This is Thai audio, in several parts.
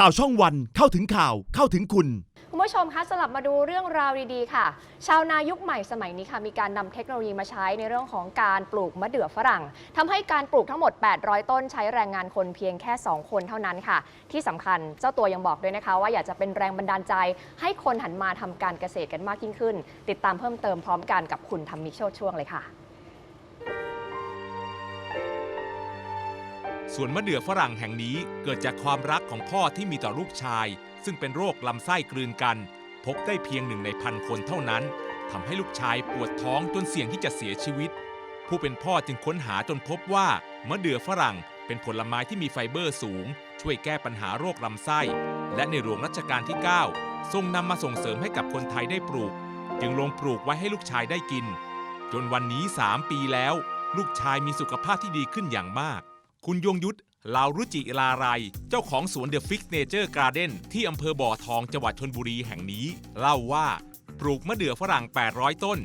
ข่าวช่องวันเข้าถึงข่าวเข้าถึงคุณ คุณผู้ชมคะสลับมาดูเรื่องราวดีๆ ค่ะ ชาวนายุคใหม่สมัยนี้ค่ะมีการนำเทคโนโลยีมาใช้ในเรื่องของการปลูกมะเดื่อฝรั่งทำให้การปลูกทั้งหมด 800 ต้นใช้แรงงานคนเพียงแค่ 2 คนเท่านั้นค่ะ ที่สำคัญเจ้าตัวยังบอกด้วยนะคะ ว่าอยากจะเป็นแรงบันดาลใจ ให้คนหันมาทำการเกษตรกันมากยิ่งขึ้น ติดตามเพิ่มเติมพร้อมกันกับคุณธรรมิโชติช่วงเลยค่ะ ส่วนมะเดื่อฝรั่งแห่งนี้เกิดจากความรักของพ่อที่มีต่อลูกชาย ซึ่งเป็นโรคลำไส้กลืนกัน พบได้เพียงหนึ่งในพันคนเท่านั้นทำให้ลูกชายปวดท้องจนเสี่ยงที่จะเสียชีวิต ผู้เป็นพ่อจึงค้นหาจนพบว่ามะเดื่อฝรั่งเป็นผลไม้ที่มีไฟเบอร์สูง ช่วยแก้ปัญหาโรคลำไส้ และในหลวงรัชกาลที่ 9 ทรงนำมาส่งเสริมให้กับคนไทยได้ปลูก จึงลงปลูกไว้ให้ลูกชายได้กิน จนวันนี้ 3 ปีแล้ว ลูกชายมีสุขภาพที่ดีขึ้นอย่างมาก คุณยงยุทธลาวรุจิลาไรเจ้าของสวน The Fix Nature Garden ที่อำเภอบ่อทองจังหวัดชนบุรีแห่งนี้ เล่าว่าปลูกมะเดื่อฝรั่ง 800 ต้น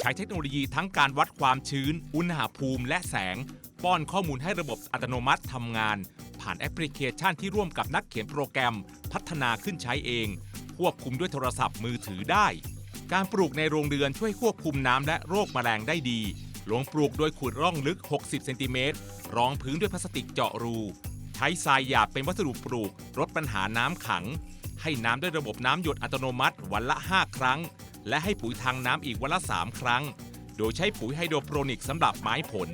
ใช้เทคโนโลยีทั้งการวัดความชื้น อุณหภูมิและแสง ป้อนข้อมูลให้ระบบอัตโนมัติทำงาน ผ่านแอปพลิเคชันที่ร่วมกับนักเขียนโปรแกรม พัฒนาขึ้นใช้เอง ควบคุมด้วยโทรศัพท์มือถือได้ การปลูกในโรงเรือนช่วยควบคุมน้ำและโรคแมลงได้ดี ลงปลูกโดยขุดร่องลึก 60 เซนติเมตร รองพื้นด้วยพลาสติกเจาะรู ใช้ทรายหยาบเป็นวัสดุปลูก ลดปัญหาน้ำขัง ให้น้ำด้วยระบบน้ำหยดอัตโนมัติวันละ 5 ครั้ง และให้ปุ๋ยทางน้ำอีกวันละ 3 ครั้ง โดยใช้ปุ๋ยไฮโดรโปรนิกสำหรับไม้ผล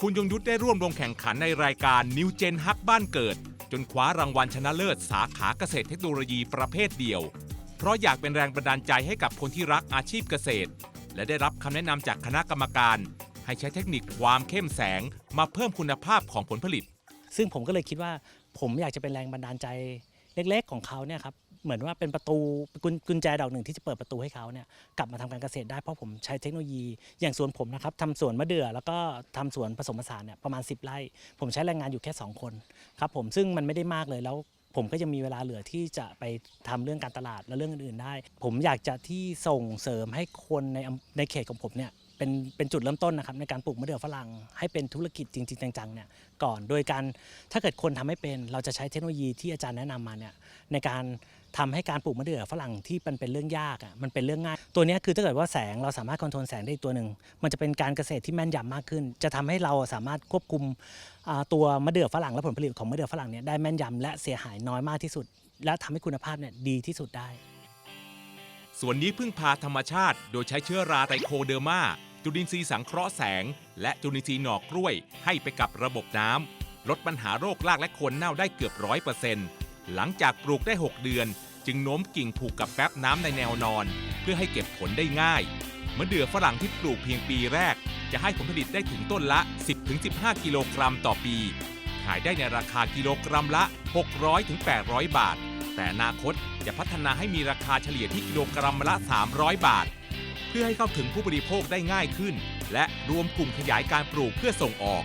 คุณยงยุทธได้ร่วมลงแข่งขันในรายการนิวเจนฮักบ้านเกิด จนคว้ารางวัลชนะเลิศสาขาเกษตรเทคโนโลยีประเภทเดียว เพราะอยากเป็นแรงบันดาลใจให้กับคนที่รักอาชีพเกษตร และได้รับคำแนะนำจากคณะกรรมการ ให้ใช้เทคนิคความเข้มแสงมาเพิ่มคุณภาพของผลผลิต ซึ่งผมก็เลยคิดว่าผมอยากจะเป็นแรงบันดาลใจเล็ก ๆ ของเขาเนี่ยครับเหมือนว่าเป็นประตูกุญกุญแจดอกหนึ่งที่จะเปิดประตูให้เขาเนี่ยกลับมาทำการเกษตรได้เพราะผมใช้เทคโนโลยี อย่างสวนผมนะครับทำสวนมะเดื่อแล้วก็ทำสวนผสมผสานเนี่ยประมาณ 10 ไร่ ผมใช้แรงงานอยู่แค่ 2 คนครับผมซึ่งมันไม่ได้มากเลยแล้ว ผมก็ยังมีเวลาเหลือที่จะไปทำเรื่องการตลาดและเรื่องอื่นๆได้ ผมอยากจะที่ส่งเสริมให้คนในในเขตของผมเนี่ยเป็นเป็นจุดเริ่มต้นนะครับในการปลูกมะเดื่อฝรั่งให้เป็นธุรกิจจริง ๆ จังๆเนี่ยก่อนโดยการถ้าเกิดคนทำให้เป็น เราจะใช้เทคโนโลยีที่อาจารย์แนะนำมาเนี่ยในการ ทำให้การปลูกมะเดื่อฝรั่งที่มันเป็นเรื่องยากอะมันเป็นเรื่องง่าย ตัวนี้คือถ้าเกิดว่าแสงเราสามารถคอนโทรลแสงได้ตัวหนึ่ง มันจะเป็นการเกษตรที่แม่นยำมากขึ้น จะทำให้เราสามารถควบคุมตัวมะเดื่อฝรั่งและผลผลิตของมะเดื่อฝรั่งเนี่ยได้แม่นยำและเสียหายน้อยมากที่สุด และทำให้คุณภาพเนี่ยดีที่สุดได้ส่วนนี้พึ่งพาธรรมชาติ โดยใช้เชื้อราไตโคเดอร์มาจุลินทรีย์สังเคราะห์แสง และจุลินทรีย์หนอกกล้วย ให้ไปกับระบบน้ำลดปัญหาโรครากและโคนเน่าได้เกือบร้อยเปอร์เซ็นต์ หลังจากปลูกได้ 6 เดือน จึงโน้มกิ่งผูกกับแป๊บน้ำในแนวนอน เพื่อให้เก็บผลได้ง่ายมะเดื่อฝรั่งที่ปลูกเพียงปีแรก จะให้ผลผลิตได้ถึงต้นละ 10-15 กิโลกรัมต่อปี ขายได้ในราคากิโลกรัมละ 600-800 บาท แต่อนาคตจะพัฒนาให้มีราคาเฉลี่ยที่กิโลกรัมละ 300 บาท เพื่อให้เข้าถึงผู้บริโภคได้ง่ายขึ้น และรวมกลุ่มขยายการปลูกเพื่อส่งออก